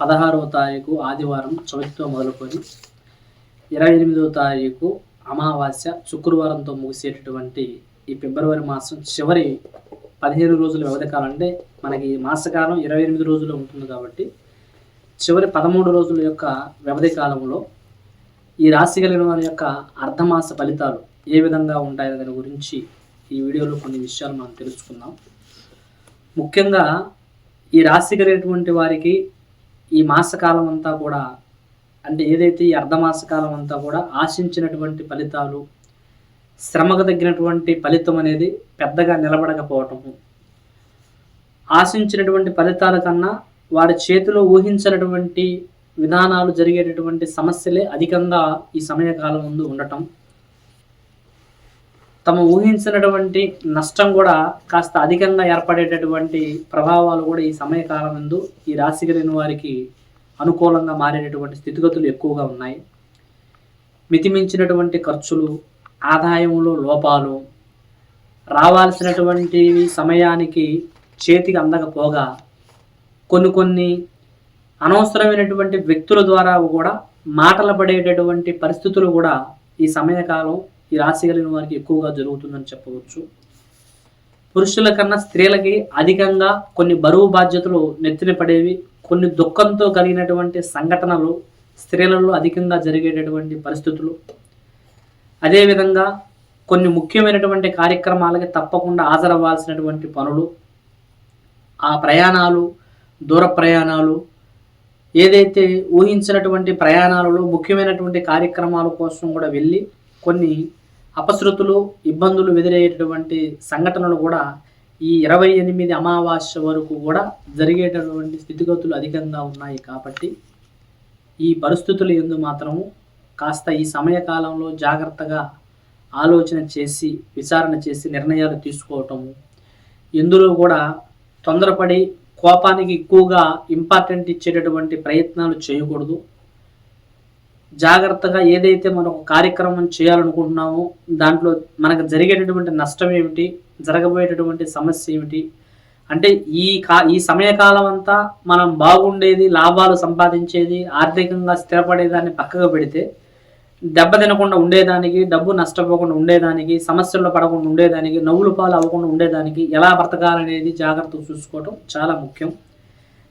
పదహారవ తారీఖు ఆదివారం చవితితో మొదలుకొని ఇరవై ఎనిమిదవ తారీఖు అమావాస్య శుక్రవారంతో ముగిసేటటువంటి ఈ ఫిబ్రవరి మాసం చివరి పదిహేను రోజుల వ్యవధి కాలం అంటే మనకి మాసకాలం ఇరవై ఎనిమిది రోజులు ఉంటుంది కాబట్టి చివరి పదమూడు రోజుల యొక్క వ్యవధి కాలంలో ఈ రాశి కలిగిన వారి యొక్క అర్ధమాస ఫలితాలు ఏ విధంగా ఉంటాయనే దాని గురించి ఈ వీడియోలో కొన్ని విషయాలు మనం తెలుసుకుందాం. ముఖ్యంగా ఈ రాశి కలిగినటువంటి వారికి ఈ మాసకాలం అంతా కూడా అంటే ఏదైతే ఈ అర్ధమాసకాలం అంతా కూడా ఆశించినటువంటి ఫలితాలు శ్రమకు తగ్గినటువంటి ఫలితం అనేది పెద్దగా నిలబడకపోవటము ఆశించినటువంటి ఫలితాల కన్నా వారి చేతిలో ఊహించినటువంటి విధానాలు జరిగేటటువంటి సమస్యలే అధికంగా ఈ సమయకాలం ముందు ఉండటం. తమ ఊహించినటువంటి నష్టం కూడా కాస్త అధికంగా ఏర్పడేటటువంటి ప్రభావాలు కూడా ఈ సమయకాలం నందు ఈ రాశి కలిగిన వారికి అనుకూలంగా మారేటటువంటి స్థితిగతులు ఎక్కువగా ఉన్నాయి. మితిమించినటువంటి ఖర్చులు ఆదాయంలో లోపాలు రావాల్సినటువంటి సమయానికి చేతికి అందకపోగా కొన్ని కొన్ని అనవసరమైనటువంటి వ్యక్తుల ద్వారా కూడా మాటలు పడేటటువంటి పరిస్థితులు కూడా ఈ సమయకాలం ఈ రాశి కలిగిన వారికి ఎక్కువగా జరుగుతుందని చెప్పవచ్చు. పురుషుల కన్నా స్త్రీలకి అధికంగా కొన్ని బరువు బాధ్యతలు నెత్తిన పడేవి కొన్ని దుఃఖంతో కలిగినటువంటి సంఘటనలు స్త్రీలలో అధికంగా జరిగేటటువంటి పరిస్థితులు. అదేవిధంగా కొన్ని ముఖ్యమైనటువంటి కార్యక్రమాలకి తప్పకుండా హాజరవ్వాల్సినటువంటి పనులు ఆ ప్రయాణాలు దూర ప్రయాణాలు ఏదైతే ఊహించినటువంటి ప్రయాణాలలో ముఖ్యమైనటువంటి కార్యక్రమాల కోసం కూడా వెళ్ళి కొన్ని అపశృతులు ఇబ్బందులు ఎదురయ్యేటటువంటి సంఘటనలు కూడా ఈ ఇరవై ఎనిమిది అమావాస్య వరకు కూడా జరిగేటటువంటి స్థితిగతులు అధికంగా ఉన్నాయి కాబట్టి ఈ పరిస్థితులు ఎందు మాత్రము కాస్త ఈ సమయకాలంలో జాగ్రత్తగా ఆలోచన చేసి విచారణ చేసి నిర్ణయాలు తీసుకోవటము. ఇందులో కూడా తొందరపడి కోపానికి ఎక్కువగా ఇంపార్టెంట్ ఇచ్చేటటువంటి ప్రయత్నాలు చేయకూడదు. జాగ్రత్తగా ఏదైతే మనం కార్యక్రమం చేయాలనుకుంటున్నామో దాంట్లో మనకు జరిగేటటువంటి నష్టం ఏమిటి జరగబోయేటటువంటి సమస్య ఏమిటి అంటే ఈ కా ఈ సమయకాలం అంతా మనం బాగుండేది లాభాలు సంపాదించేది ఆర్థికంగా స్థిరపడేదాన్ని పక్కకు పెడితే దెబ్బ తినకుండా ఉండేదానికి డబ్బు నష్టపోకుండా ఉండేదానికి సమస్యల్లో పడకుండా ఉండేదానికి నవ్వులు పాలు అవ్వకుండా ఉండేదానికి ఎలా బ్రతకాలనేది జాగ్రత్త చూసుకోవటం చాలా ముఖ్యం.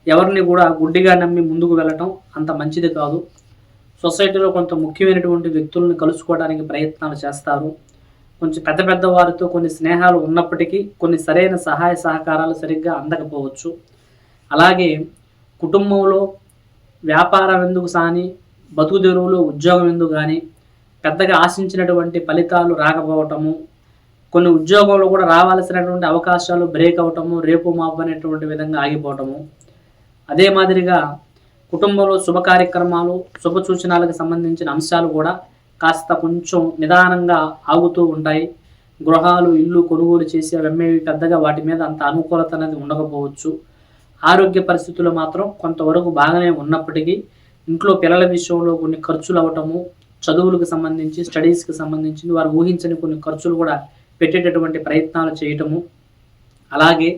ఎవరిని కూడా గుడ్డిగా నమ్మి ముందుకు వెళ్ళటం అంత మంచిది కాదు. సొసైటీలో కొంత ముఖ్యమైనటువంటి వ్యక్తులను కలుసుకోవడానికి ప్రయత్నాలు చేస్తారు. కొంచెం పెద్ద పెద్ద వారితో కొన్ని స్నేహాలు ఉన్నప్పటికీ కొన్ని సరైన సహాయ సహకారాలు సరిగ్గా అందకపోవచ్చు. అలాగే కుటుంబంలో వ్యాపారం ఎందుకు సాని బతుకు తెరువులో ఉద్యోగం ఎందుకు కానీ పెద్దగా ఆశించినటువంటి ఫలితాలు రాకపోవటము కొన్ని ఉద్యోగంలో కూడా రావాల్సినటువంటి అవకాశాలు బ్రేక్ అవటము రేపు మాపు అనేటువంటి విధంగా ఆగిపోవటము. అదే మాదిరిగా కుటుంబంలో శుభ కార్యక్రమాలు శుభ సూచనలకు సంబంధించిన అంశాలు కూడా కాస్త కొంచెం నిదానంగా ఆగుతూ ఉంటాయి. గృహాలు ఇల్లు కొనుగోలు చేసి వెమ్మేవి పెద్దగా వాటి మీద అంత అనుకూలత అనేది ఉండకపోవచ్చు. ఆరోగ్య పరిస్థితులు మాత్రం కొంతవరకు బాగానే ఉన్నప్పటికీ ఇంట్లో పిల్లల విషయంలో కొన్ని ఖర్చులు అవ్వటము చదువులకు సంబంధించి స్టడీస్కి సంబంధించి వారు ఊహించని కొన్ని ఖర్చులు కూడా పెట్టేటటువంటి ప్రయత్నాలు చేయటము. అలాగే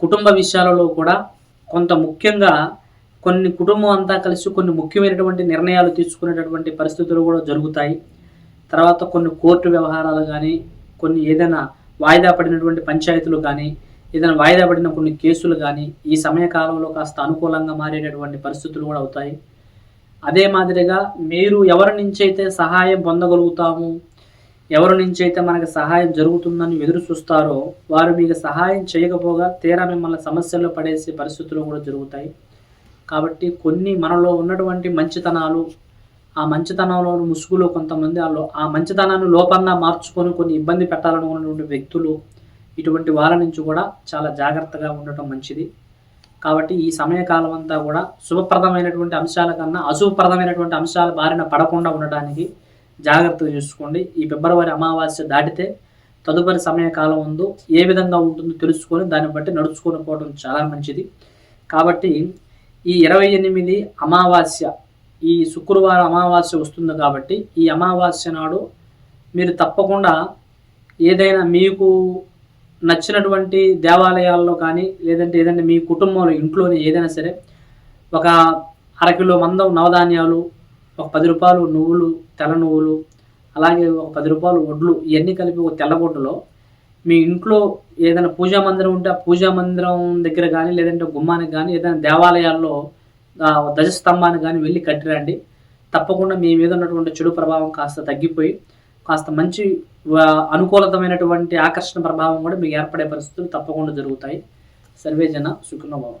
కుటుంబ విషయాలలో కూడా కొంత ముఖ్యంగా కొన్ని కుటుంబం అంతా కలిసి కొన్ని ముఖ్యమైనటువంటి నిర్ణయాలు తీసుకునేటటువంటి పరిస్థితులు కూడా జరుగుతాయి. తర్వాత కొన్ని కోర్టు వ్యవహారాలు కానీ కొన్ని ఏదైనా వాయిదా పడినటువంటి పంచాయతీలు కానీ ఏదైనా వాయిదా పడిన కొన్ని కేసులు కానీ ఈ సమయకాలంలో కాస్త అనుకూలంగా మారేటటువంటి పరిస్థితులు కూడా అవుతాయి. అదే మాదిరిగా మీరు ఎవరి నుంచి అయితే సహాయం పొందగలుగుతాము ఎవరి నుంచి అయితే మనకి సహాయం జరుగుతుందని ఎదురు చూస్తారో వారు మీకు సహాయం చేయకపోగా తీరా మిమ్మల్ని సమస్యల్లో పడేసే పరిస్థితులు కూడా జరుగుతాయి. కాబట్టి కొన్ని మనలో ఉన్నటువంటి మంచితనాలు ఆ మంచితనంలో ముసుగులో కొంతమంది ఆ ఆ మంచితనాన్ని లోపంగా మార్చుకొని కొన్ని ఇబ్బంది పెట్టాలనుకున్నటువంటి వ్యక్తులు ఇటువంటి వాళ్ళ నుంచి కూడా చాలా జాగ్రత్తగా ఉండటం మంచిది. కాబట్టి ఈ సమయకాలం అంతా కూడా శుభప్రదమైనటువంటి అంశాల కన్నా అశుభప్రదమైనటువంటి అంశాల బారిన పడకుండా ఉండటానికి జాగ్రత్తగా చూసుకోండి. ఈ ఫిబ్రవరి అమావాస్య దాటితే తదుపరి సమయకాలం ఉందో ఏ విధంగా ఉంటుందో తెలుసుకొని దాన్ని బట్టి నడుచుకొని పోవడం చాలా మంచిది. కాబట్టి ఈ ఇరవై ఎనిమిది అమావాస్య ఈ శుక్రవారం అమావాస్య వస్తుంది కాబట్టి ఈ అమావాస్య నాడు మీరు తప్పకుండా ఏదైనా మీకు నచ్చినటువంటి దేవాలయాల్లో కానీ లేదంటే ఏదంటే మీ కుటుంబంలో ఇంట్లోనే ఏదైనా సరే ఒక అరకిలో మందం నవధాన్యాలు ఒక పది రూపాయలు నువ్వులు తెల్ల నువ్వులు అలాగే ఒక పది రూపాయలు వడ్లు ఇవన్నీ కలిపి ఒక తెల్లగొడ్డులో మీ ఇంట్లో ఏదైనా పూజా మందిరం ఉంటే ఆ పూజా మందిరం దగ్గర కానీ లేదంటే గుమ్మానికి కానీ ఏదైనా దేవాలయాల్లో ధ్వజస్తంభానికి కానీ వెళ్ళి కట్టిరండి. తప్పకుండా మీ మీద ఉన్నటువంటి చెడు ప్రభావం కాస్త తగ్గిపోయి కాస్త మంచి అనుకూలతమైనటువంటి ఆకర్షణ ప్రభావం కూడా మీకు ఏర్పడే పరిస్థితులు తప్పకుండా జరుగుతాయి. సర్వే జన సుఖనోభావం